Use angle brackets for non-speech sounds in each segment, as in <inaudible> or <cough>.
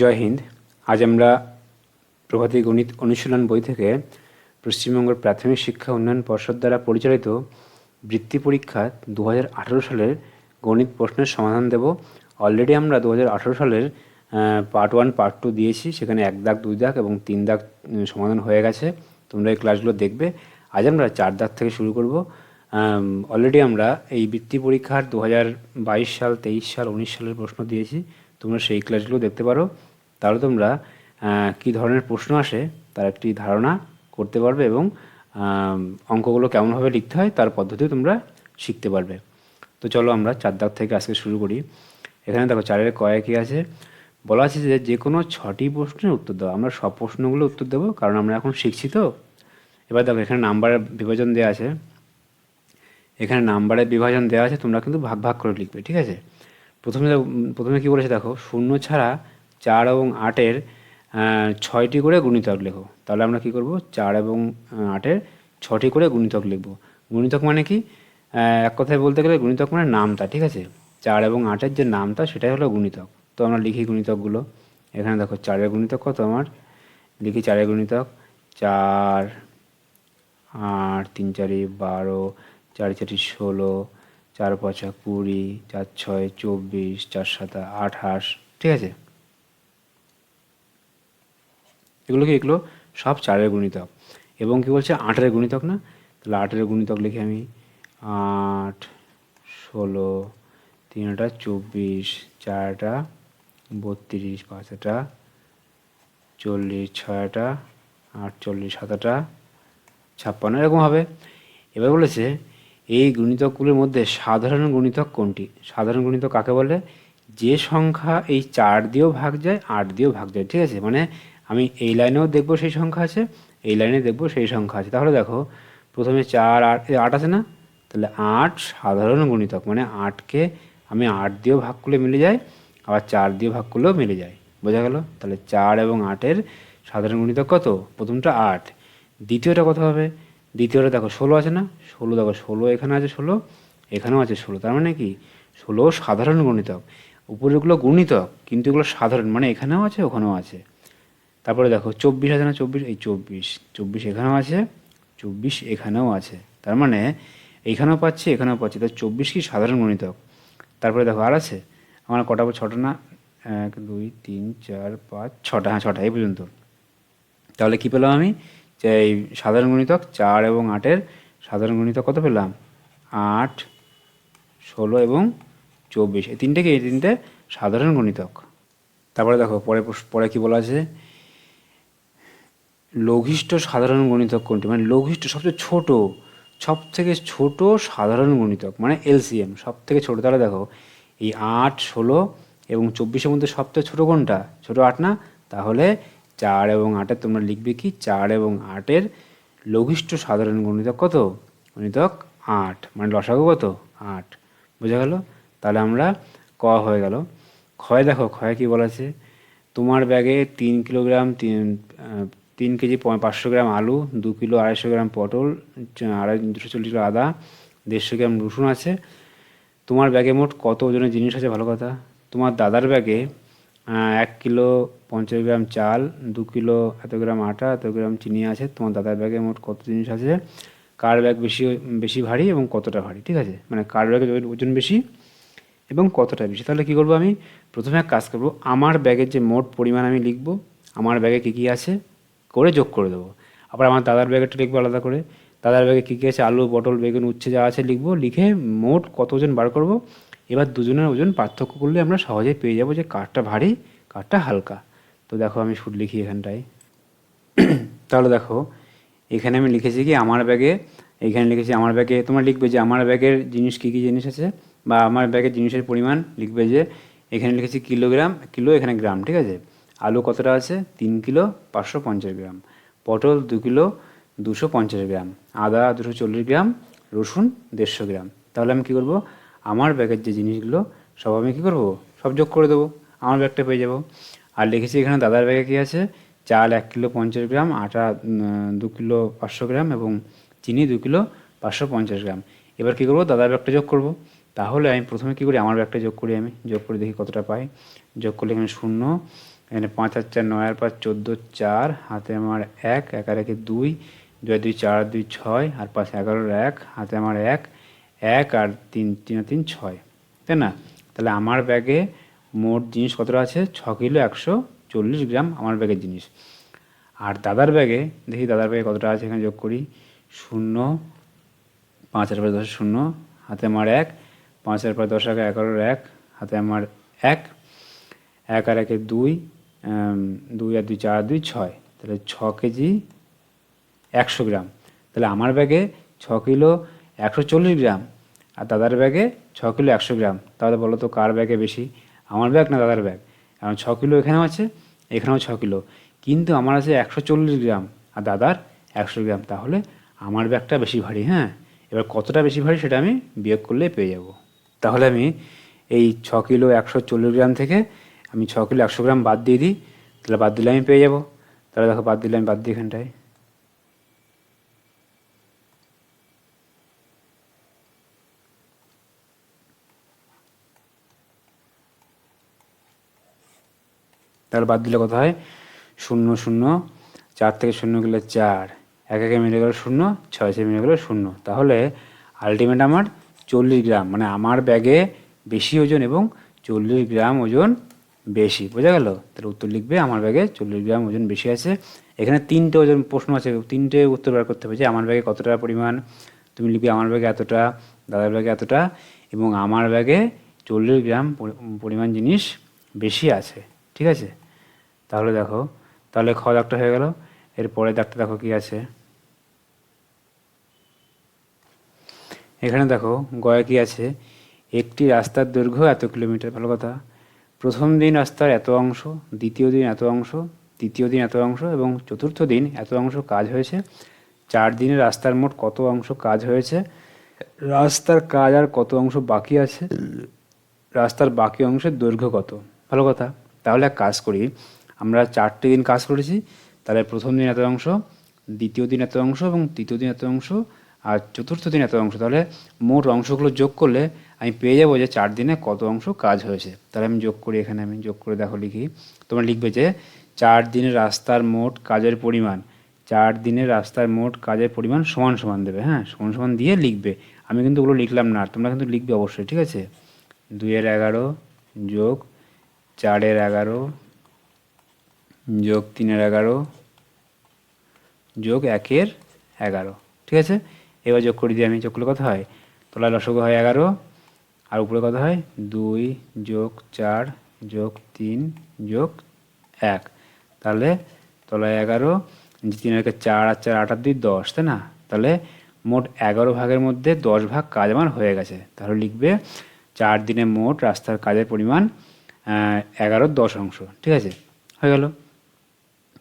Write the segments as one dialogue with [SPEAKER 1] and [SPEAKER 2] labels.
[SPEAKER 1] জয় হিন্দ। আজ আমরা প্রভাতী গণিত অনুশীলন বই থেকে পশ্চিমবঙ্গের প্রাথমিক শিক্ষা উন্নয়ন পর্ষদ দ্বারা পরিচালিত বৃত্তি পরীক্ষা দু হাজার আঠেরো সালের গণিত প্রশ্নের সমাধান দেব। অলরেডি আমরা দু হাজার আঠেরো সালের পার্ট ওয়ান পার্ট টু দিয়েছি। সেখানে এক দাগ, দুই দাগ এবং তিন দাগ সমাধান হয়ে গেছে। তোমরা এই ক্লাসগুলো দেখবে। আজ আমরা চার দাগ থেকে শুরু করব। অলরেডি আমরা এই বৃত্তি পরীক্ষার দু হাজার বাইশ সাল, তেইশ সাল, উনিশ সালের প্রশ্ন দিয়েছি। তোমরা সেই ক্লাসগুলো দেখতে পারো। তাহলে তোমরা কী ধরনের প্রশ্ন আসে তার একটি ধারণা করতে পারবে এবং অঙ্কগুলো কেমনভাবে লিখতে হয় তার পদ্ধতিও তোমরা শিখতে পারবে। তো চলো আমরা চার দাগ থেকে আজকে শুরু করি। এখানে দেখো চারের কয়ে কী আছে? বলা আছে যে যে কোনো ছটি প্রশ্নের উত্তর দাও। আমরা সব প্রশ্নগুলো উত্তর দেবো কারণ আমরা এখন শিখছি তো। এবার দেখো এখানে নাম্বারের বিভাজন দেওয়া আছে। এখানে নাম্বারের বিভাজন দেওয়া আছে, তোমরা কিন্তু ভাগ ভাগ করে লিখবে, ঠিক আছে? প্রথমে প্রথমে কী বলেছে দেখো, শূন্য ছাড়া চার এবং আটের ছয়টি করে গুণিতক লেখো। তাহলে আমরা কি করব? চার এবং আটের ছটি করে গুণিতক লিখব। গুণিতক মানে কি? এক কথায় বলতে গেলে গুণিতক মানে নামতা, ঠিক আছে? চার এবং আটের যে নামতা, সেটাই হলো গুণিতক। তো আমরা লিখি গুণিতকগুলো। এখানে দেখো, চারের গুণিতক কত আমার? লিখি চারের গুণিতক। চার, আট, তিন চারি, বারো, চার চারি, ষোলো চার পাঁচা কুড়ি, চার ছয়, চব্বিশ, চার সাতা, আঠাশ, ঠিক আছে? এগুলো কি? এগুলো সব চারের গুণিতক। এবং কি বলছে? আটের গুণিতক না? তাহলে আটের গুণিতক লিখি আমি আট, ষোলো, তিনটা, চব্বিশ, চারটা, বত্রিশ, পাঁচটা, চল্লিশ, ছয়টা, আটচল্লিশ, সাতাটা, ছাপ্পান্ন, এরকম হবে। এবার বলেছে এই গুণিতকগুলোর মধ্যে সাধারণ গুণিতক কোনটি? সাধারণ গুণিতক কাকে বলে? যে সংখ্যা এই চার দিয়েও ভাগ যায়, আট দিয়েও ভাগ যায়, ঠিক আছে? মানে আমি এই লাইনেও দেখব সেই সংখ্যা আছে, এই লাইনে দেখব সেই সংখ্যা আছে। তাহলে দেখো, প্রথমে চার, আট আট আছে না? তাহলে আট সাধারণ গুণিতক মানে আটকে আমি আট দিয়েও ভাগ করলে মিলে যায়, আবার চার দিয়ে ভাগ করলেও মিলে যায়। বোঝা গেল? তাহলে চার এবং আটের সাধারণ গুণিতক কত? প্রথমটা আট। দ্বিতীয়টা কত হবে? দ্বিতীয়টা দেখো ষোলো আছে না? ষোলো দেখো, ষোলো এখানে আছে ষোলো, এখানেও আছে ষোলো। তার মানে কি? ষোলো সাধারণ গুণিতক। উপরেগুলো গুণিতক, কিন্তু এগুলো সাধারণ মানে এখানেও আছে, ওখানেও আছে। তারপরে দেখো চব্বিশ আছে না? চব্বিশ, এই চব্বিশ। চব্বিশ এখানেও আছে, চব্বিশ এখানেও আছে। তার মানে এইখানেও পাচ্ছি, এখানেও পাচ্ছি। তাই চব্বিশ কি সাধারণ গণিতক? তারপরে দেখো আর আছে? আমার কটা ছটা না? এক, দুই, তিন, চার, পাঁচ, ছটা হ্যাঁ ছটা, এই পর্যন্ত। তাহলে কী পেলাম আমি? এই সাধারণ গণিতক চার এবং আটের সাধারণ গণিতক কত পেলাম? আট, ষোলো এবং চব্বিশ। এই তিনটে কি? এই তিনটে সাধারণ গণিতক। তারপরে দেখো, পরে পরে কী বলা আছে? লঘিষ্ঠ সাধারণ গণিতক কোনটি? মানে লঘিষ্ঠ, সবচেয়ে ছোট সব থেকে ছোট সাধারণ গণিতক মানে এলসিএম সব থেকে ছোটো। তাহলে দেখো, এই আট, ষোলো এবং চব্বিশের মধ্যে সবচেয়ে ছোটো কোনটা? ছোটো আট না? তাহলে চার এবং আটের, তোমরা লিখবে কি? চার এবং আটের লঘিষ্ঠ সাধারণ গণিতক কত? গণিতক আট। মানে লসাগু কত? আট। বোঝা গেল? তাহলে আমরা ক হয়ে গেল। ক্ষয় দেখো, ক্ষয় কি বলা আছে তোমার ব্যাগে তিন কিলোগ্রাম, তিন তিন কেজি পাঁচশো গ্রাম আলু, দু কিলো আড়াইশো গ্রাম পটল আড়াই, দুশো চল্লিশ কিলো আদা, দেড়শো গ্রাম রসুন আছে। তোমার ব্যাগে মোট কত ওজনের জিনিস আছে? ভালো কথা। তোমার দাদার ব্যাগে এক কিলো পঞ্চাশ গ্রাম চাল, দু কিলো এত গ্রাম আটা, এত গ্রাম চিনি আছে। তোমার দাদার ব্যাগে মোট কত জিনিস আছে? কার ব্যাগ বেশি বেশি ভারী এবং কতটা ভারী? ঠিক আছে? মানে কার ব্যাগে ওজন বেশি এবং কতটা বেশি? তাহলে কী করব আমি? প্রথমে এক কাজ করব, আমার ব্যাগের যে মোট পরিমাণ আমি লিখব, আমার ব্যাগে কী কী আছে, করে যোগ করে দেবো। আবার আমার দাদার ব্যাগেরটা লিখব আলাদা করে। দাদার ব্যাগে কী কী আছে? আলু, পটল, বেগুন, উচ্ছে যা আছে লিখব, লিখে মোট কত ওজন বার করব? এবার দুজনের ওজন পার্থক্য করলে আমরা সহজেই পেয়ে যাব যে কারটা ভারী, কারটা হালকা। তো দেখো আমি শুট লিখি এখানটায়। <clears throat> তাহলে দেখো, এখানে আমি লিখেছি কি, আমার ব্যাগে, এখানে লিখেছি আমার ব্যাগে, তোমরা লিখবে যে আমার ব্যাগের জিনিস কী কী জিনিস আছে, বা আমার ব্যাগের জিনিসের পরিমাণ লিখবে যে, এখানে লিখেছি কিলোগ্রাম, কিলো এখানে গ্রাম, ঠিক আছে? আলু কতটা আছে? তিন কিলো, পাঁচশো পঞ্চাশ গ্রাম। পটল দু কিলো, দুশো পঞ্চাশ গ্রাম। আদা দুশো চল্লিশ গ্রাম, রসুন দেড়শো গ্রাম। তাহলে আমি কী করব? আমার ব্যাগের যে জিনিসগুলো, সব আমি কী করব? সব যোগ করে দেবো। আমার ব্যাগটা পেয়ে যাব। আর লিখেছি এখানে দাদার ব্যাগে কী আছে? চাল এক কিলো পঞ্চাশ গ্রাম, আটা দু কিলো পাঁচশো গ্রাম এবং চিনি দু কিলো পাঁচশো পঞ্চাশ গ্রাম। এবার কী করব? দাদার ব্যাগটা যোগ করব। তাহলে আমি প্রথমে কী করি? আমার ব্যাগটা যোগ করি আমি। যোগ করে দেখি কতটা পাই। যোগ করলে এখানে শূন্য, এখানে পাঁচ আর চার, নয় আর পাঁচ, চোদ্দ, চার, হাতে আমার এক এক আর একে দুই দুই দুই, চার, দুই, ছয়, আর পাঁচ, এগারোর এক, হাতে আমার এক এক আর তিন তিন তিন, ছয়। তাই না? তাহলে আমার ব্যাগে মোট জিনিস কতটা আছে? ছ কিলো একশো চল্লিশ গ্রাম আমার ব্যাগের জিনিস। আর দাদার ব্যাগে, দেখি দাদার ব্যাগে কতটা আছে এখানে যোগ করি। শূন্য, পাঁচ পরে দশ শূন্য, হাতে আমার এক, পাঁচ আর পরে দশ এক এগারোর এক, হাতে আমার এক এক আর একে দুই দুই আর দুই, চার দুই, ছয়। তাহলে ছ কেজি একশো গ্রাম। তাহলে আমার ব্যাগে ছ কিলো একশো চল্লিশ গ্রাম আর দাদার ব্যাগে ছ কিলো একশো গ্রাম। তাহলে বলো তো কার ব্যাগে বেশি? আমার ব্যাগ না দাদার ব্যাগ? কারণ ছ কিলো এখানেও আছে, এখানেও ছ কিলো। কিন্তু আমার আছে একশো চল্লিশ গ্রাম, আর দাদার একশো গ্রাম। তাহলে আমার ব্যাগটা বেশি ভারী হ্যাঁ? এবার কতটা বেশি ভারী সেটা আমি বিয়োগ করলে পেয়ে যাব। তাহলে আমি এই ছ কিলো একশো চল্লিশ গ্রাম থেকে আমি ছ কিলো একশো গ্রাম বাদ দিয়ে দিই, তাহলে বাদ দিলে আমি পেয়ে যাব। তাহলে দেখো বাদ দিলে আমি বাদ দিই এখানটায়। তাহলে বাদ দিলে কত হয়? শূন্য শূন্য, চার থেকে শূন্য গেলে চার। এক একে মিলে গেল শূন্য, ছয় ছয় মিলে গেল শূন্য। তাহলে আলটিমেট আমার চল্লিশ গ্রাম মানে আমার ব্যাগে বেশি ওজন এবং চল্লিশ গ্রাম ওজন বেশি। বোঝা গেল? তাহলে উত্তর লিখবে, আমার ব্যাগে চল্লিশ গ্রাম ওজন বেশি আছে। এখানে তিনটে ওজন প্রশ্ন আছে, তিনটে উত্তর বার করতে হবে যে আমার ব্যাগে কতটা পরিমাণ? তুমি লিখবে আমার ব্যাগে এতটা, দাদার ব্যাগে এতটা, এবং আমার ব্যাগে চল্লিশ গ্রাম পরিমাণ জিনিস বেশি আছে। ঠিক আছে? তাহলে দেখো, তাহলে খ দাগটা হয়ে গেল, এরপরে দাগটা দেখো কি আছে। এখানে দেখো, গয়ে কি আছে? একটি রাস্তার দৈর্ঘ্য এত কিলোমিটার, ভালো কথা। প্রথম দিন রাস্তার এত অংশ, দ্বিতীয় দিন এত অংশ, তৃতীয় দিন এত অংশ, এবং চতুর্থ দিন এত অংশ কাজ হয়েছে। চার দিনে রাস্তার মোট কত অংশ কাজ হয়েছে? রাস্তার কাজ আর কত অংশ বাকি আছে? রাস্তার বাকি অংশের দৈর্ঘ্য কত? ভালো কথা। তাহলে এক কাজ করি আমরা চারটে দিন কাজ করেছি, তাহলে প্রথম দিন এত অংশ, দ্বিতীয় দিন এত অংশ এবং তৃতীয় দিন এত অংশ আর চতুর্থ দিন এত অংশ। তাহলে মোট অংশগুলো যোগ করলে আমি পেয়ে যাব যে চার দিনে কত অংশ কাজ হয়েছে। তাহলে আমি যোগ করি এখানে, আমি যোগ করে দেখো লিখি। তোমরা লিখবে যে চার দিনের রাস্তার মোট কাজের পরিমাণ, চার দিনের রাস্তার মোট কাজের পরিমাণ সমান সমান দেবে হ্যাঁ? সমান সমান দিয়ে লিখবে। আমি কিন্তু ওগুলো লিখলাম না, তোমরা কিন্তু লিখবে অবশ্যই, ঠিক আছে? দুইয়ের এগারো যোগ চারের এগারো যোগ তিনের এগারো যোগ একের এগারো। ঠিক আছে? এবার যোগ করে দিই আমি যোগ করলে হয়? তলায় লসগু হয় এগারো আর উপরে কত হয় দুই যোগ চার যোগ তিন যোগ এক। তাহলে তলায় এগারো তিন চার আর চার আট আর দুই দশ তাই না? তাহলে মোট এগারো ভাগের মধ্যে দশ ভাগ কাজ আমার হয়ে গেছে। তাহলে লিখবে চার দিনে মোট রাস্তার কাজের পরিমাণ আহ, এগারোর দশ অংশ ঠিক আছে? হয়ে গেল।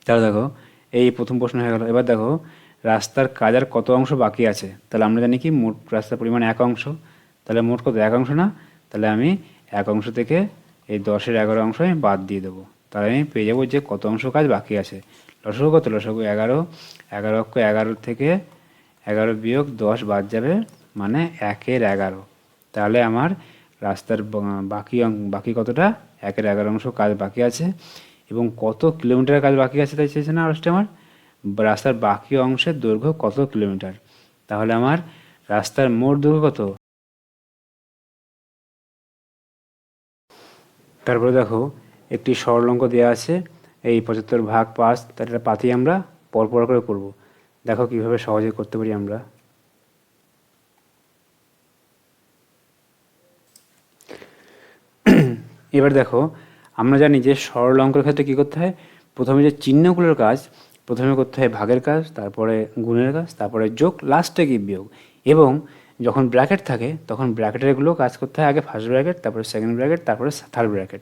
[SPEAKER 1] তাহলে দেখো, এই প্রথম প্রশ্ন হয়ে গেল। এবার দেখো, রাস্তার কাজ আর কত অংশ বাকি আছে? তাহলে আমরা জানি কি, মোট রাস্তার পরিমাণ এক অংশ। তাহলে মোট কত? এক অংশ না? তাহলে আমি এক অংশ থেকে এই দশের এগারো অংশ আমি বাদ দিয়ে দেবো। তাহলে আমি পেয়ে যাব যে কত অংশ কাজ বাকি আছে? লসগু কত? লসগু এগারো। এগারো অক্ষ এগারো থেকে এগারো বিয়োগ দশ বাদ যাবে মানে একের এগারো। তাহলে আমার রাস্তার বাকি বাকি কতটা? একের এগারো অংশ কাজ বাকি আছে। এবং কত কিলোমিটার কাজ বাকি আছে তাই চেয়েছে না আমার? রাস্তার বাকি অংশের দৈর্ঘ্য কত কিলোমিটার? তাহলে আমার রাস্তার মোট দৈর্ঘ্য কত? তারপরে দেখো, একটি সরলঙ্ক দেওয়া আছে, এই পঁচাত্তর ভাগ পাঁচ, তার একটা পাতি আমরা পরপর করে করব। দেখো কীভাবে সহজে করতে পারি আমরা। এবার দেখো আমরা জানি যে সরল অঙ্কের ক্ষেত্রে কী করতে হয়? প্রথমে যে চিহ্নগুলোর কাজ, প্রথমে করতে হয় ভাগের কাজ, তারপরে গুণের কাজ, তারপরে যোগ লাস্টে কি বিয়োগ। এবং যখন ব্র্যাকেট থাকে, তখন ব্র্যাকেটেরগুলো কাজ করতে হয় আগে ফার্স্ট ব্র্যাকেট তারপরে সেকেন্ড ব্র্যাকেট তারপরে থার্ড ব্র্যাকেট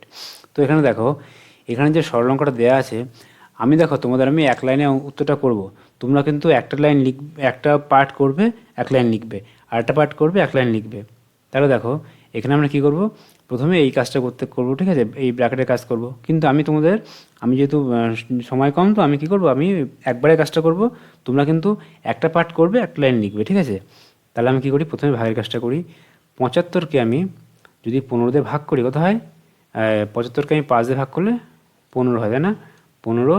[SPEAKER 1] তো এখানে দেখো, এখানে যে সরল অঙ্কটা দেওয়া আছে, আমি দেখো তোমাদের আমি এক লাইনে উত্তরটা করব। তোমরা কিন্তু একটা লাইন লিখ, একটা পার্ট করবে, এক লাইন লিখবে। আর একটা পার্ট করবে, এক লাইন লিখবে। তাহলে দেখো, এখানে আমরা কি করব? প্রথমে এই কাজটা করতে করব, ঠিক আছে? এই ব্র্যাকেটের কাজ করব। কিন্তু আমি তোমাদের, আমি যেহেতু সময় কম, তো আমি কি করব? আমি একবারে কাজটা করব, তোমরা কিন্তু একটা পার্ট করবে, একটা লাইন লিখবে, ঠিক আছে? তাহলে আমি কি করি? প্রথমে ভাগের কাজটা করি। পঁচাত্তরকে আমি যদি পনেরো দিয়ে ভাগ করি, কত হয়? পঁচাত্তরকে আমি পাঁচ দিয়ে ভাগ করলে পনেরো হয়, তাই না? পনেরো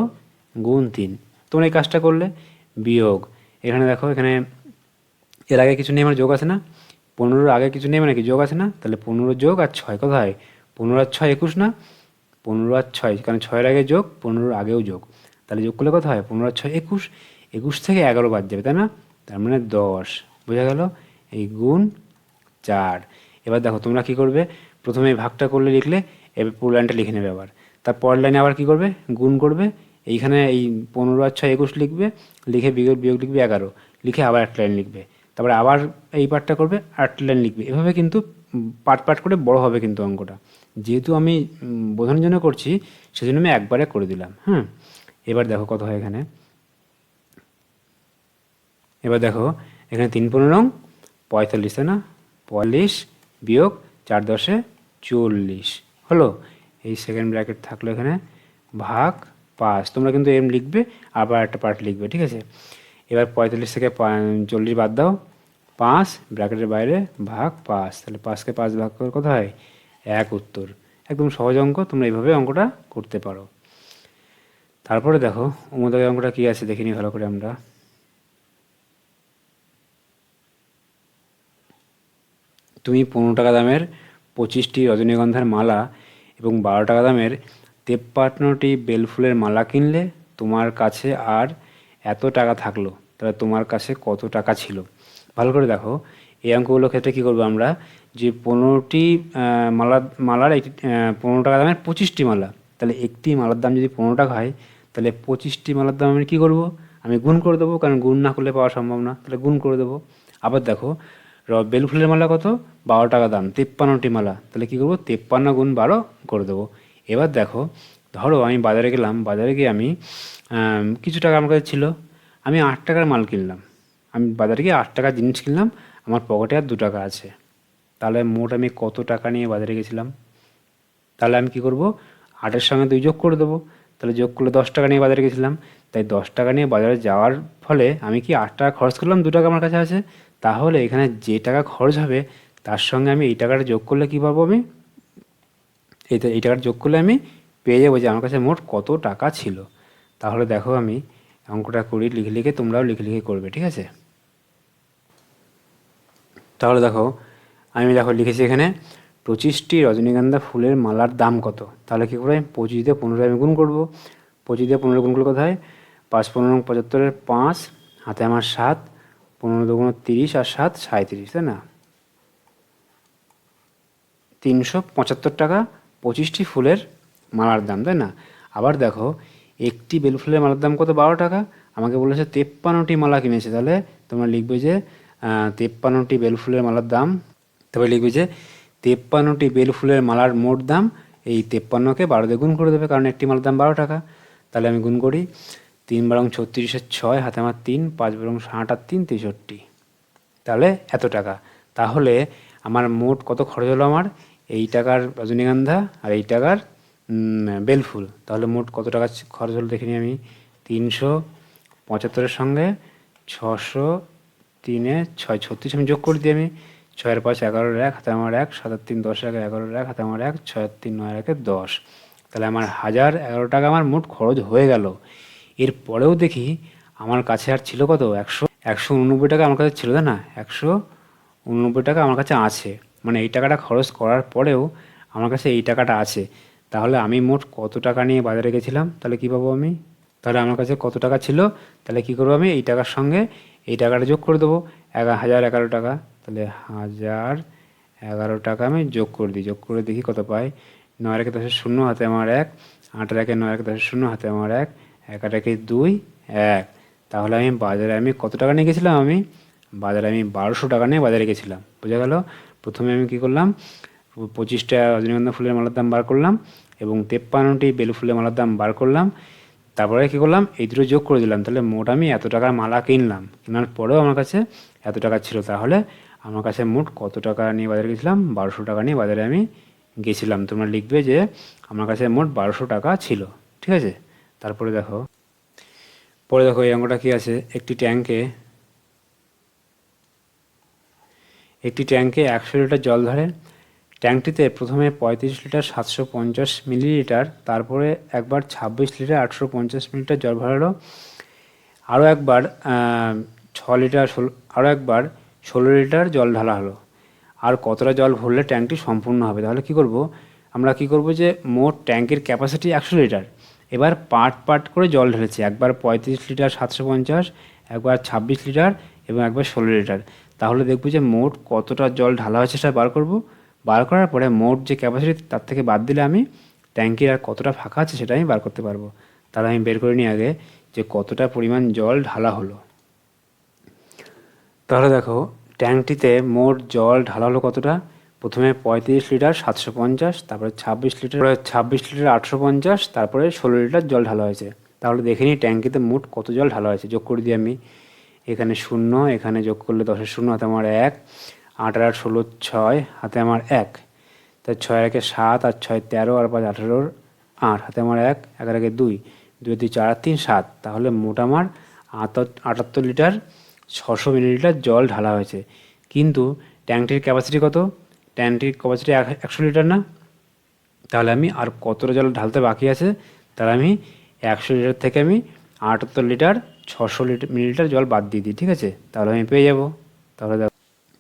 [SPEAKER 1] গুণ তিন। তোমরা এই কাজটা করলে বিয়োগ। এখানে দেখো, এখানে এর আগে কিছু নেই আমার যোগ আছে না? পনেরোর আগে কিছু নেবে নাকি যোগ আছে না? তাহলে পনেরো যোগ আর ছয় কথা হয়? পনেরো আর ছয় একুশ না? পনেরো আর ছয়, কারণ ছয়ের আগে যোগ, পনেরোর আগেও যোগ। তাহলে যোগ করলে কত হয়? পনেরো আর ছয় একুশ একুশ থেকে এগারো বাদ যাবে, তাই না? তার মানে দশ। বোঝা গেল? এই গুণ চার। এবার দেখো, তোমরা কি করবে? প্রথমে এই ভাগটা করলে লিখলে, এবার পুরো লাইনটা লিখে নেবে আবার। তার পরের লাইনে আবার কি করবে? গুণ করবে। এইখানে এই পনেরো আর ছয় একুশ লিখবে, লিখে বিয়োগ বিয়োগ লিখবে এগারো। লিখে আবার একটা লাইন লিখবে। তারপরে আবার এই পার্টটা করবে আটটা লাইন লিখবে। এভাবে কিন্তু পার্ট পার্ট করে বড় হবে কিন্তু অঙ্কটা। যেহেতু আমি বোঝানোর জন্য করছি, সেজন্য আমি একবারে করে দিলাম হ্যাঁ? এবার দেখো কত হয় এখানে। এবার দেখো, এখানে তিন পনেরো, পঁয়তাল্লিশ, তাই না? পঁয়তাল্লিশ বিয়োগ চার দশে চল্লিশ। হলো? এই সেকেন্ড ব্র্যাকেট থাকল এখানে। ভাগ পাঁচ। তোমরা কিন্তু এম লিখবে, আবার একটা পার্ট লিখবে, ঠিক আছে? এবার পঁয়তাল্লিশ থেকে চল্লিশ বাদ দাও। পাঁচ, ব্র্যাকেটের বাইরে ভাগ পাঁচ। তাহলে পাঁচকে পাঁচ ভাগ করে কত হয়? এক উত্তর। একদম সহজ অঙ্ক, তোমরা এইভাবে অঙ্কটা করতে পারো। তারপরে দেখো আমাদের অঙ্কটা কী আছে দেখিনি ভালো করে আমরা। তুমি পনেরো টাকা দামের পঁচিশটি রজনীগন্ধার মালা এবং বারো টাকা দামের তেপ্পান্নটি বেলফুলের মালা কিনলে তোমার কাছে আর এত টাকা থাকল, তাহলে তোমার কাছে কত টাকা ছিল? ভালো করে দেখো, এই অঙ্কগুলোর ক্ষেত্রে কী করব আমরা? যে পনেরোটি মালা, মালার একটি পনেরো টাকা দামের পঁচিশটি মালা, তাহলে একটি মালার দাম যদি পনেরো টাকা হয়, তাহলে পঁচিশটি মালার দাম আমি কী করব? আমি গুণ করে দেবো, কারণ গুণ না করলে পাওয়া সম্ভব না, তাহলে গুণ করে দেবো। আবার দেখো, র- বেলফুলের মালা কত? বারো টাকা দাম, তেপ্পান্নটি মালা, তাহলে কী করব? তেপ্পান্ন গুণ বারো করে দেবো। এবার দেখো ধরো আমি বাজারে গেলাম, বাজারে গিয়ে আমি কিছু টাকা আমার কাছে ছিল, আমি আট টাকার মাল কিনলাম। আমি বাজারে গিয়ে আট টাকার জিনিস কিনলাম, আমার পকেটে আর দু টাকা আছে। তাহলে মোট আমি কত টাকা নিয়ে বাজারে গেছিলাম? তাহলে আমি কি করব? আটের সঙ্গে দুই যোগ করে দেবো। তাহলে যোগ করলে দশ টাকা নিয়ে বাজারে গেছিলাম। তাই দশ টাকা নিয়ে বাজারে যাওয়ার ফলে আমি কি আট টাকা খরচ করলাম, দু টাকা আমার কাছে আছে? তাহলে এখানে যে টাকা খরচ হবে, তার সঙ্গে আমি এই টাকাটা যোগ করলে কী পাবো আমি? এই এই টাকাটা যোগ করলে আমি পেয়ে যাব যে আমার কাছে মোট কত টাকা ছিল। তাহলে দেখো আমি অঙ্কটা করি, লিখে লিখে তোমরাও লিখে লিখে করবে, ঠিক আছে? তাহলে দেখো, আমি দেখো লিখেছি এখানে, পঁচিশটি রজনীগন্ধা ফুলের মালার দাম কত? তাহলে কী করে? পঁচিশ দিয়ে পনেরো আমি গুণ করব। পঁচিশ দিয়ে পনেরো গুণ করলে কোথায়? পাঁচ, পনেরো পঁচাত্তরের পাঁচ, হাতে আমার সাত, পনেরো দুগুণ তিরিশ আর সাত সাঁত্রিশ তাই না? তিনশো পঁচাত্তর টাকা পঁচিশটি ফুলের মালার দাম, তাই না? আবার দেখো, একটি বেল ফুলের মালার দাম কত? বারো টাকা। আমাকে বলেছে তেপ্পান্নটি মালা কিনেছে। তাহলে তোমরা লিখবে যে তেপ্পান্নটি বেল ফুলের মালার দাম তবে লিখবে যে, তেপ্পান্নটি বেল ফুলের মালার মোট দাম, এই তেপ্পান্নকে বারো দিয়ে গুণ করে দেবে, কারণ একটি মালার দাম বারো টাকা। তাহলে আমি গুণ করি, তিন বারং ছত্রিশের ছয়, হাতে আমার তিন, পাঁচ বারং ষাট আর তিন, তেষট্টি। তাহলে এত টাকা। তাহলে আমার মোট কত খরচ হলো আমার? এই টাকার রজনীগন্ধা আর এই টাকার বেলফুল। তাহলে মোট কত টাকা খরচ হলো দেখিনি আমি। তিনশো পঁচাত্তরের সঙ্গে ছশো তিনে ছয়, ছত্রিশ আমি যোগ করে দিই আমি। ছয়ের পাঁচ, এগারোর এক হাতে আমার এক, সাত তিন, দশ এক এগারোর এক হাতে আমার এক, ছয় তিন, নয় একে দশ। তাহলে আমার হাজার এগারো টাকা আমার মোট খরচ হয়ে গেল। এরপরেও দেখি আমার কাছে আর ছিল কত? একশো একশো উননব্বই টাকা আমার কাছে ছিল না? একশো উননব্বই টাকা আমার কাছে আছে। মানে এই টাকাটা খরচ করার পরেও আমার কাছে এই টাকাটা আছে। তাহলে আমি মোট কত টাকা নিয়ে বাজারে গেছিলাম? তাহলে কী পাবো আমি? তাহলে আমার কাছে কত টাকা ছিল? তাহলে কী করব আমি? এই টাকার সঙ্গে এই টাকাটা যোগ করে দেবো। এগারো হাজার এগারো টাকা। তাহলে হাজার এগারো টাকা আমি যোগ করে দিই। যোগ করে দেখি কত পাই? নয় রেখে দশের শূন্য হাতে আমার এক। আট রেখে নয় রেখে দশের শূন্য হাতে আমার এক। এক রেখে দুই এক। তাহলে আমি বাজারে আমি কত টাকা নিয়ে গেছিলাম আমি? বাজারে আমি বারোশো টাকা নিয়ে বাজারে গেছিলাম। বোঝা গেল? প্রথমে আমি কী করলাম? পঁচিশটা রজনীগন্ধা ফুলের মালার দাম বার করলাম। এবং তেপ্পান্নটি বেলু ফুলের মালার দাম বার করলাম। তারপরে কী করলাম? এই দুটো যোগ করে দিলাম। তাহলে মোট আমি এত টাকার মালা কিনলাম। কেনার পরেও আমার কাছে এত টাকা ছিল। তাহলে আমার কাছে মোট কত টাকা নিয়ে বাজারে গেছিলাম? বারোশো টাকা নিয়ে বাজারে আমি গেছিলাম। তোমরা লিখবে যে আমার কাছে মোট বারোশো টাকা ছিল। ঠিক আছে? তারপরে দেখো। পরে দেখো এই অঙ্কটা কী আছে? একটি ট্যাঙ্কে একটি ট্যাঙ্কে একশো লিটার জল ধরে। ট্যাঙ্কটিতে প্রথমে পঁয়ত্রিশ লিটার সাতশো পঞ্চাশ মিলিলিটার, তারপরে একবার ছাব্বিশ লিটার আটশো পঞ্চাশ মিলিলিটার জল ভরালো। আরও একবার ছ লিটার ষোলো, আরও একবার ষোলো লিটার জল ঢালা হলো। আর কতটা জল ভরলে ট্যাঙ্কটি সম্পূর্ণ হবে? তাহলে কি করব? আমরা কি করব যে মোট ট্যাঙ্কের ক্যাপাসিটি একশো লিটার। এবার পার্ট পার্ট করে জল ঢেলেছি। একবার পঁয়ত্রিশ লিটার সাতশো পঞ্চাশ, একবার ছাব্বিশ লিটার এবং একবার ষোলো লিটার। তাহলে দেখব যে মোট কতটা জল ঢালা হয়েছে সেটা বার করব। বার করার পরে মোট যে ক্যাপাসিটি তার থেকে বাদ দিলে আমি ট্যাঙ্কির আর কতটা ফাঁকা আছে সেটা আমি বার করতে পারব। তাহলে আমি বের করে নিই আগে যে কতটা পরিমাণ জল ঢালা হলো। তাহলে দেখো, ট্যাঙ্কটিতে মোট জল ঢালা হলো কতটা? প্রথমে পঁয়ত্রিশ লিটার সাতশো পঞ্চাশ, তারপরে ছাব্বিশ লিটার ছাব্বিশ লিটার আটশো পঞ্চাশ, তারপরে ষোলো লিটার জল ঢালা হয়েছে। তাহলে দেখে নিই ট্যাঙ্কিতে মোট কত জল ঢালা হয়েছে। যোগ করে দিই আমি, এখানে শূন্য, এখানে যোগ করলে দশের শূন্য হাতে আমার এক। আট আর ষোলো ছয়, হাতে আমার এক। তার ছয় একে সাত, আর ছয় তেরো, আর পাঁচ আঠেরোর আট। হাতে আমার এক এগারো একে দুই। দুই দুই চার তিন সাত। তাহলে মোট আমার আটাত্তর লিটার ছশো মিলিলিটার জল ঢালা হয়েছে। কিন্তু ট্যাঙ্কটির ক্যাপাসিটি কত? ট্যাঙ্কটির ক্যাপাসিটি একশো লিটার না? তাহলে আমি আর কতটা জল ঢালতে বাকি আছে? তাহলে আমি একশো লিটার থেকে আমি আটাত্তর লিটার ছশো লিটার মিলিলিটার জল বাদ দিয়ে দিই, ঠিক আছে? তাহলে আমি পেয়ে যাব। তাহলে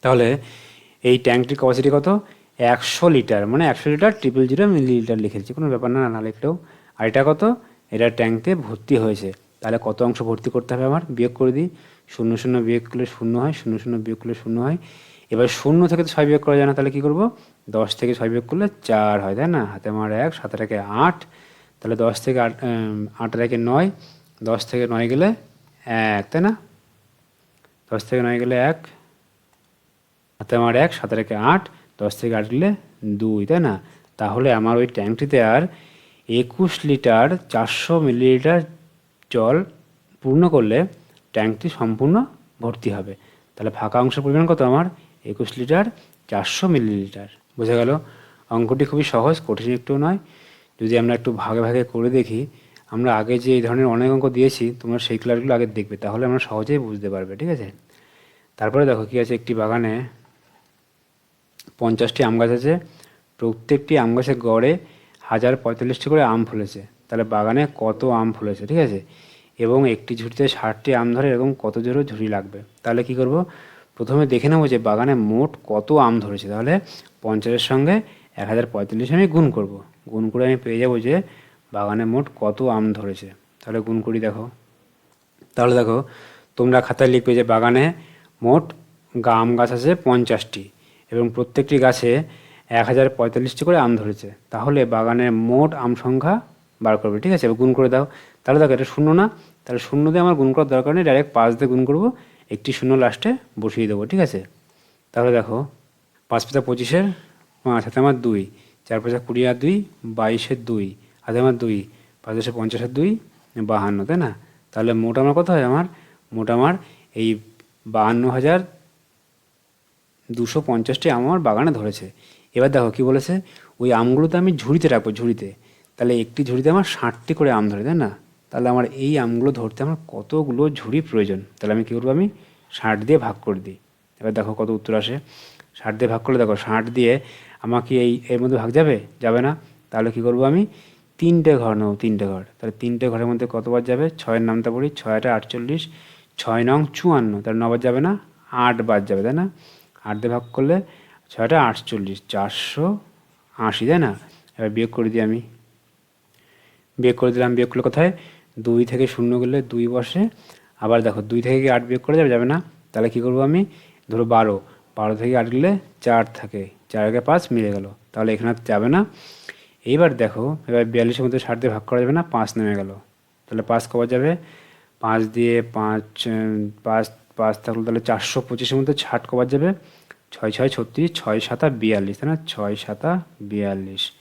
[SPEAKER 1] তাহলে এই ট্যাঙ্কটির ক্যাপাসিটি কত? একশো লিটার মানে একশো litre triple zero millilitre লিখেছি, কোনো ব্যাপার না না লিখলেও। আর এটা কত? এটা ট্যাঙ্কে ভর্তি হয়েছে। তাহলে কত অংশ ভর্তি করতে হবে আমার? বিয়োগ করে দিই, শূন্য শূন্য বিয়োগ করলে শূন্য হয়, শূন্য শূন্য বিয়োগ করলে শূন্য হয়। এবার শূন্য থেকে তো ছয় বিয়োগ করা যায় না, তাহলে কী করব? দশ থেকে ছয় বিয়োগ করলে চার হয়, তাই না? হাতে আমার এক সাতের একে আট, তাহলে দশ থেকে আট আটের একে নয়, দশ থেকে নয় গেলে এক, তাই না? দশ থেকে নয় গেলে এক হাতে আমার এক সাতের একে আট, দশ থেকে আট গেলে দুই, তাই না? তাহলে আমার ওই ট্যাঙ্কটিতে আর একুশ লিটার চারশো মিলিলিটার জল পূর্ণ করলে ট্যাঙ্কটি সম্পূর্ণ ভর্তি হবে। তাহলে ফাঁকা অংশের পরিমাণ কত আমার? একুশ লিটার চারশো মিলিলিটার। বোঝা গেল? অঙ্কটি খুবই সহজ, কঠিন একটু নয়। যদি আমরা একটু ভাগে ভাগে করে দেখি, আমরা আগে যে এই ধরনের অনেক অঙ্ক দিয়েছি, তোমরা সেই ক্লাসগুলো আগে দেখবে, তাহলে আমরা সহজেই বুঝতে পারবে, ঠিক আছে? তারপরে দেখো কি আছে একটি বাগানে। পঞ্চাশটি আম গাছ আছে। প্রত্যেকটি আম গাছে গড়ে হাজার পঁয়তাল্লিশটি করে আম ফলেছে। তাহলে বাগানে কত আম ফলেছে, ঠিক আছে? এবং একটি ঝুড়িতে ষাটটি আম ধরে এরকম কত জোরও ঝুড়ি লাগবে? তাহলে কি করব? প্রথমে দেখে নেব যে বাগানে মোট কত আম ধরেছে। তাহলে পঞ্চাশের সঙ্গে এক হাজার পঁয়তাল্লিশ আমি গুণ করব। গুণ করে আমি পেয়ে যাব যে বাগানে মোট কত আম ধরেছে। তাহলে গুণ করি দেখো। তাহলে দেখো, তোমরা খাতায় লিখবে যে বাগানে মোট আম গাছ আছে পঞ্চাশটি। এবং প্রত্যেকটি গাছে এক হাজার পঁয়তাল্লিশটি করে আম ধরেছে। তাহলে বাগানের মোট আম সংখ্যা বার করবে, ঠিক আছে? গুণ করে দাও। তাহলে দেখো, এটা শূন্য না? তাহলে শূন্য দিয়ে আমার গুণ করার দরকার নেই ডাইরেক্ট পাঁচ দিয়ে গুণ করব। একটি শূন্য লাস্টে বসিয়ে দেবো, ঠিক আছে? তাহলে দেখো, পাঁচ পাতা পঁচিশের পাঁচ হাতে আমার দুই। চার পাঁচা কুড়ি আর দুই বাইশের দুই। হাতে আমার দুই, পাঁচ দশে পঞ্চাশের দুই, বাহান্ন, তাই না? তাহলে মোট আমার কত হয়? আমার, মোট আমার এই বাহান্ন হাজার দুশো পঞ্চাশটি আম আমার বাগানে ধরেছে। এবার দেখো কি বলেছে? ওই আমগুলোতে আমি ঝুড়িতে রাখব, ঝুড়িতে। তাহলে একটি ঝুড়িতে আমার ষাটটি করে আম ধরে, তাই না? তাহলে আমার এই আমগুলো ধরতে আমার কতগুলো ঝুড়ি প্রয়োজন? তাহলে আমি কী করব? আমি ষাট দিয়ে ভাগ করে দিই। এবার দেখো কত উত্তর আসে। ষাট দিয়ে ভাগ করলে দেখো, ষাট দিয়ে আমাকে এই এর মধ্যে ভাগ যাবে? যাবে না। তাহলে কি করব আমি? তিনটে ঘর নেব, তিনটে ঘর। তাহলে তিনটে ঘরের মধ্যে কতবার যাবে? ছয়ের নামটা পড়ি ছয়টা আটচল্লিশ, ছয় নং চুয়ান্ন। তাহলে নবার যাবে না? আট বার যাবে, তাই না? আট দিয়ে ভাগ করলে ছয়টা আটচল্লিশ, চারশো আশি, তাই না? এবার বিয়োগ করে দিই আমি। বিয়োগ করে দিলাম, বিয়োগ করলে কোথায়? দুই থেকে শূন্য করলে দুই বসে। আবার দেখো, দুই থেকে কি আট বিয়োগ করে যাবে? যাবে না। তাহলে কি করব আমি? ধরো বারো। বারো থেকে আট গেলে চার থাকে। চার আগে পাঁচ মিলে গেল। তাহলে এখানে যাবে না। এইবার দেখো, এবার বিয়াল্লিশের মধ্যে ষাট দিয়ে ভাগ করা যাবে না? পাঁচ নেমে গেল। তাহলে পাঁচ কবার যাবে? পাঁচ দিয়ে পাঁচ পাঁচ পাঁচ থাকল তাহলে চারশো পঁচিশের মধ্যে ষাট কবার যাবে। ছয় ছয়, ছত্রিশ, ছয়, সাতা, বিয়াল্লিশ, তাই না? ছয়, সাতা, বিয়াল্লিশ।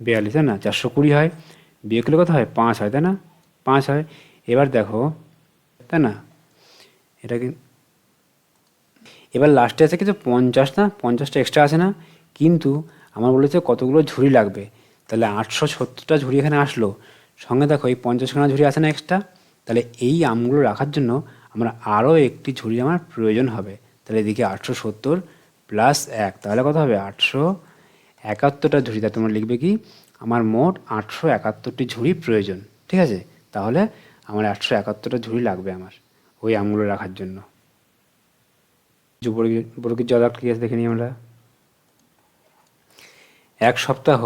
[SPEAKER 1] বিয়াল্লিশ, তাই না? চারশো কুড়ি হয়। বিয়ে করলে কত হয়? পাঁচ হয়, তাই না? পাঁচ হয়। এবার দেখো, তাই না? এটা কি এবার লাস্টে আছে কিছু পঞ্চাশ না? পঞ্চাশটা এক্সট্রা আছে না? কিন্তু আমার বলেছে কতগুলো ঝুড়ি লাগবে। তাহলে আটশো সত্তরটা ঝুড়ি এখানে আসলো। সঙ্গে দেখো, এই পঞ্চাশখানা ঝুড়ি আছে না এক্সট্রা তাহলে এই আমগুলো রাখার জন্য আমরা আরও একটি ঝুড়ি আমার প্রয়োজন হবে। তাহলে এদিকে আটশো সত্তর প্লাস এক, তাহলে কত হবে? আটশো একাত্তরটা ঝুড়ি। তা তোমরা লিখবে কি? আমার মোট আটশো একাত্তরটি ঝুড়ি প্রয়োজন। ঠিক আছে? তাহলে আমার আটশো একাত্তরটা ঝুড়ি লাগবে আমার ওই আমগুলো রাখার জন্য। বর্গীর জদাক ঠিক আছে দেখে নিই আমরা। এক সপ্তাহ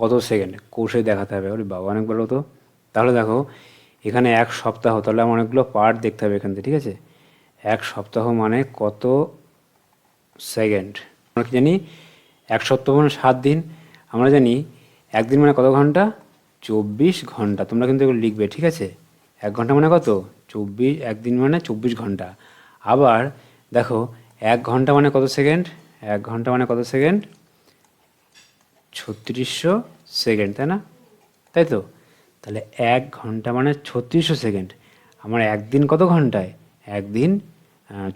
[SPEAKER 1] কত সেকেন্ড? কোষে দেখাতে হবে। ওরে বাবা, অনেক বলো তো। তাহলে দেখো এখানে এক সপ্তাহ, তাহলে আমার অনেকগুলো পার্ট দেখতে হবে এখান থেকে, ঠিক আছে? এক সপ্তাহ মানে কত সেকেন্ড আমরা কি জানি? এক সপ্তাহ মানে সাত দিন। আমরা জানি একদিন মানে কত ঘণ্টা? চব্বিশ ঘণ্টা। তোমরা কিন্তু এগুলো লিখবে, ঠিক আছে? এক ঘণ্টা মানে কত? চব্বিশ, একদিন মানে চব্বিশ ঘণ্টা। আবার দেখো, এক ঘণ্টা মানে কত সেকেন্ড এক ঘণ্টা মানে কত সেকেন্ড ছত্রিশশো সেকেন্ড তাই না? তাই তো? তাহলে এক ঘণ্টা মানে ছত্রিশশো সেকেন্ড। আমার একদিন কত ঘন্টায়? একদিন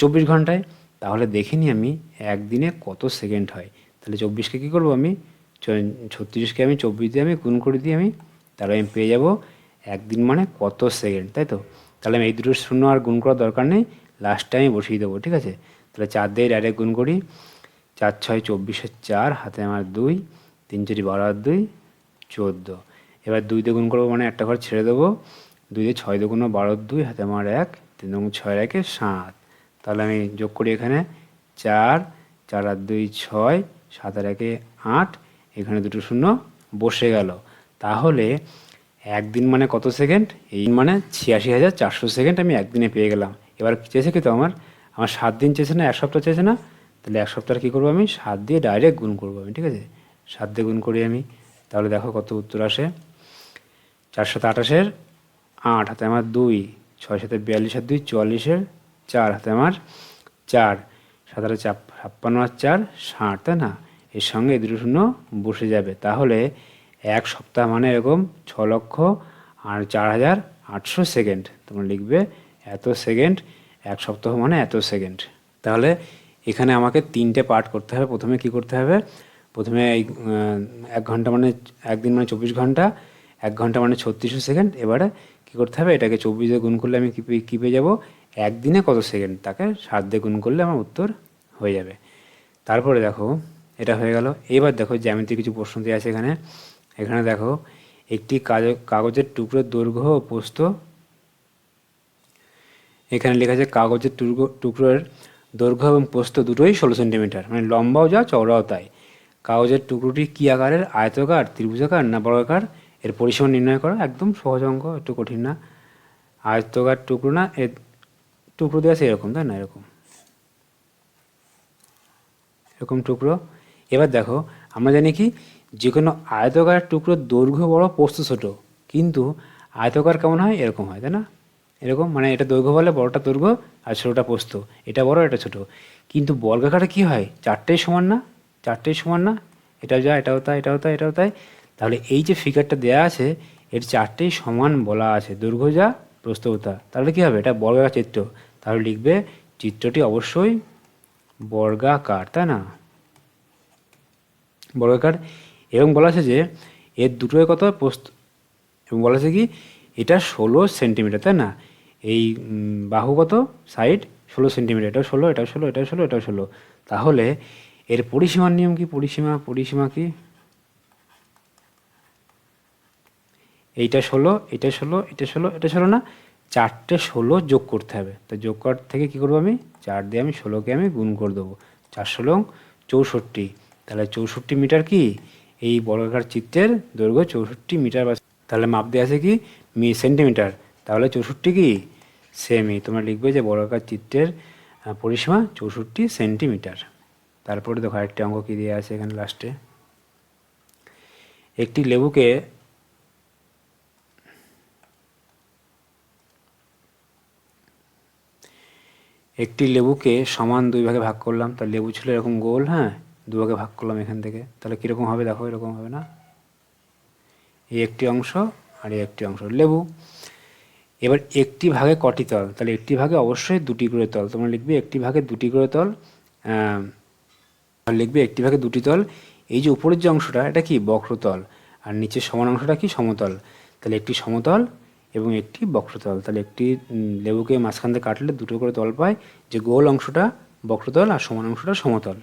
[SPEAKER 1] চব্বিশ ঘন্টায়। তাহলে দেখিনি আমি একদিনে কত সেকেন্ড হয়। তাহলে চব্বিশকে কী করব আমি? ছত্রিশকে আমি চব্বিশ দিয়ে আমি গুণ করে দিই আমি তাহলে আমি পেয়ে যাব একদিন মানে কত সেকেন্ড, তাই তো? তাহলে আমি এই দুটো শূন্য আর গুণ করার দরকার নেই। লাস্টে আমি বসিয়ে দেবো, ঠিক আছে? তাহলে চার দিয়ে ডাইরেক্ট গুণ করি। চার, ছয় চব্বিশের চার, হাতে আমার দুই, তিন, চারি, বারো, আর দুই, চোদ্দ। এবার দুই দিয়ে গুণ করব মানে একটা ঘর ছেড়ে দেবো। দুই দিয়ে ছয় দুগুণ বারো, দুই, হাতে আমার এক, তিন দুগুণ ছয় একে সাত। তাহলে আমি যোগ করি এখানে চার চার আর দুই ছয়, সাত আর একে আট, এখানে দুটো শূন্য বসে গেল। তাহলে একদিন মানে কত সেকেন্ড? এই মানে ছিয়াশি হাজার চারশো সেকেন্ড আমি একদিনে পেয়ে গেলাম। এবার চেয়েছে কি তো আমার? আমার সাত দিন চেয়েছে না, এক সপ্তাহ চেয়েছে না? তাহলে এক সপ্তাহ কী করব আমি? সাত দিয়ে ডাইরেক্ট গুণ করব আমি, ঠিক আছে? সাত দিয়ে গুণ করি আমি। তাহলে দেখো কত উত্তর আসে। চারশত আঠাশের, আট হাতে আমার দুই, ছয় সাথে বিয়াল্লিশ আর দুই, চুয়াল্লিশের, চার হাতে আমার চার। সাতারে চাপ, ছাপ্পান্ন আর চার, ষাট, তাই না? এর সঙ্গে দুটো শূন্য বসে যাবে। তাহলে এক সপ্তাহ মানে এরকম ছ লক্ষ আর চার হাজার আটশো সেকেন্ড। তোমরা লিখবে এত সেকেন্ড, এক সপ্তাহ মানে এত সেকেন্ড। তাহলে এখানে আমাকে তিনটে পার্ট করতে হবে। প্রথমে কি করতে হবে? প্রথমে এই এক ঘণ্টা মানে একদিন মানে চব্বিশ ঘণ্টা এক ঘণ্টা মানে ছত্রিশশো সেকেন্ড, এবারে কী করতে হবে, এটাকে চব্বিশে গুণ করলে আমি কী কী পেয়ে যাব, একদিনে কত সেকেন্ড? তাকে সাত দিয়ে গুণ করলে আমার উত্তর হয়ে যাবে। তারপরে দেখো, এটা হয়ে গেল। এবার দেখো জ্যামিতি কিছু প্রশ্ন দিয়ে আছে এখানে। এখানে দেখো, একটি কাগজের টুকরোর দৈর্ঘ্য ও পোস্ত এখানে লেখা আছে কাগজের টুকরো টুকরোর দৈর্ঘ্য এবং পোস্ত দুটোই ষোলো সেন্টিমিটার মানে লম্বাও যা, চওড়াও তাই। কাগজের টুকরোটি কী আকারের? আয়তকার, ত্রিভুজাকার না বর্গাকার? এর পরিসীমা নির্ণয় করা, একদম সহজ অঙ্ক, একটু কঠিন না। আয়তকার টুকরো না, এর টুকরো দেওয়া আছে এরকম, তাই না? এরকম। এরকম টুকরো। এবার দেখো, আমরা জানি কি যে কোনো আয়তকার টুকরো দৈর্ঘ্য বড়, পোস্ত ছোট। কিন্তু আয়তকার কেমন হয়? এরকম হয়, তাই না? এরকম মানে এটা দৈর্ঘ্য বলে বড়টা দৈর্ঘ্য আর ছোটোটা পোস্ত। এটা বড়, এটা ছোট। কিন্তু বর্গাকারে কি হয়? চারটেই সমান না? চারটেই সমান না? এটাও যা, এটাও তাই এটাও তাই এটাও তাই। তাহলে এই যে ফিগারটা দেওয়া আছে, এর চারটেই সমান বলা আছে। দৈর্ঘ্য প্রস্তবতা। তাহলে কী হবে? এটা বর্গাকার চিত্র। তাহলে লিখবে, চিত্রটি অবশ্যই বর্গাকার, তাই না? বর্গাকার। এবং বলা আছে যে, এর দুটোই কত? প্রস্ত, এবং বলা আছে কি? এটা ষোলো সেন্টিমিটার, তাই না? এই বাহু কত? সাইড ষোলো সেন্টিমিটার। এটাও ষোলো এটাও ষোলো এটাও ষোলো এটাও ষোলো। তাহলে এর পরিসীমার নিয়ম কি? পরিসীমা পরিসীমা কি? এইটা ষোলো, এটা ষোলো এটা ষোলো এটা ষোলো না, চারটে ষোলো যোগ করতে হবে। তো যোগ করার থেকে কী করব আমি? চার দিয়ে আমি ষোলোকে আমি গুণ করে দেবো। চার ষোলো চৌষট্টি। তাহলে চৌষট্টি মিটার কি? এই বর্গাকার চিত্রের দৈর্ঘ্য চৌষট্টি মিটার বা তাহলে মাপ দেওয়া আছে কি? মি সেন্টিমিটার। তাহলে চৌষট্টি কি? সেমি। তোমরা লিখবে যে বর্গাকার চিত্রের পরিসীমা চৌষট্টি সেন্টিমিটার। তারপরে দেখো আরেকটি অঙ্ক কী দেওয়া আছে এখানে লাস্টে একটি লেবুকে একটি লেবুকে সমান দুই ভাগে ভাগ করলাম তার লেবু ছিল এরকম গোল হ্যাঁ? দু ভাগে ভাগ করলাম এখান থেকে। তাহলে কীরকম হবে দেখো, এরকম হবে না? এই একটি অংশ আর এই একটি অংশ, লেবু। এবার একটি ভাগে কটি তল? তাহলে একটি ভাগে অবশ্যই দুটি করে তল। তোমরা লিখবে একটি ভাগে দুটি করে তল লিখবে একটি ভাগে দুটি তল। এই যে উপরের যে অংশটা, এটা কি? বক্রতল। আর নিচের সমান অংশটা কি? সমতল। তাহলে একটি সমতল এবং একটি বক্রতল। তাহলে একটি লেবুকে মাঝখান থেকে কাটলে দুটো করে তল পায় যে গোল অংশটা বক্রতল আর সমান অংশটা সমতল।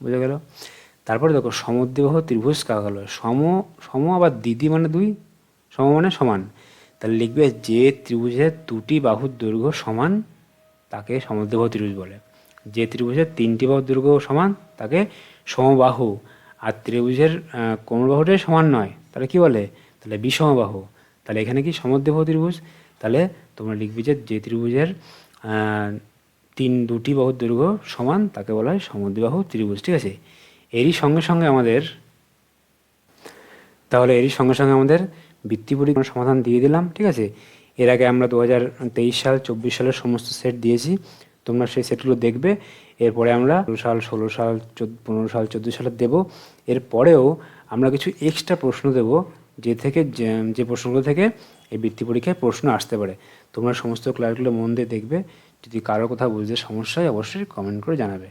[SPEAKER 1] বুঝা গেল? তারপরে দেখো, সমদ্বিবাহু ত্রিভুজ কাকে বলা? সম সম আবার দিদি মানে দুই? সম মানে সমান। তাহলে লিখবে যে ত্রিভুজের দুটি বাহুর দৈর্ঘ্য সমান, তাকে সমদ্বিবাহু ত্রিভুজ বলে। যে ত্রিভুজের তিনটি বাহুর দৈর্ঘ্য সমান, তাকে সমবাহু। আর ত্রিভুজের কোন বাহুটাই সমান নয়, তাহলে কি বলে? তাহলে বিষমবাহু। তাহলে এখানে কি সমদ্বিবাহু ত্রিভুজ? তাহলে তোমরা লিখবে যে যে ত্রিভুজের তিন দুটি বাহু দৈর্ঘ্য সমান, তাকে বলা হয় সমদ্বিবাহু ত্রিভুজ, ঠিক আছে? এরই সঙ্গে সঙ্গে আমাদের, তাহলে এরই সঙ্গে সঙ্গে আমাদের বৃত্তি পরীক্ষার সমাধান দিয়ে দিলাম, ঠিক আছে? এর আগে আমরা দু হাজার তেইশ সাল, চব্বিশ সালের সমস্ত সেট দিয়েছি, তোমরা সেই সেটগুলো দেখবে। এরপরে আমরা ষোলো সাল ষোলো সাল, চোদ্দ, পনেরো সাল, চোদ্দ সালের দেবো। এরপরেও আমরা কিছু এক্সট্রা প্রশ্ন দেব। যে থেকে, যে- প্রশ্নগুলো থেকে এই বৃত্তি পরীক্ষায় প্রশ্ন আসতে পারে। তোমরা সমস্ত ক্লাসগুলো মন দিয়ে দেখবে। যদি কারও কোথাও বুঝতে সমস্যা হয়, অবশ্যই কমেন্ট করে জানাবে।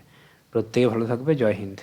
[SPEAKER 1] প্রত্যেকে ভালো থাকবে। জয় হিন্দ।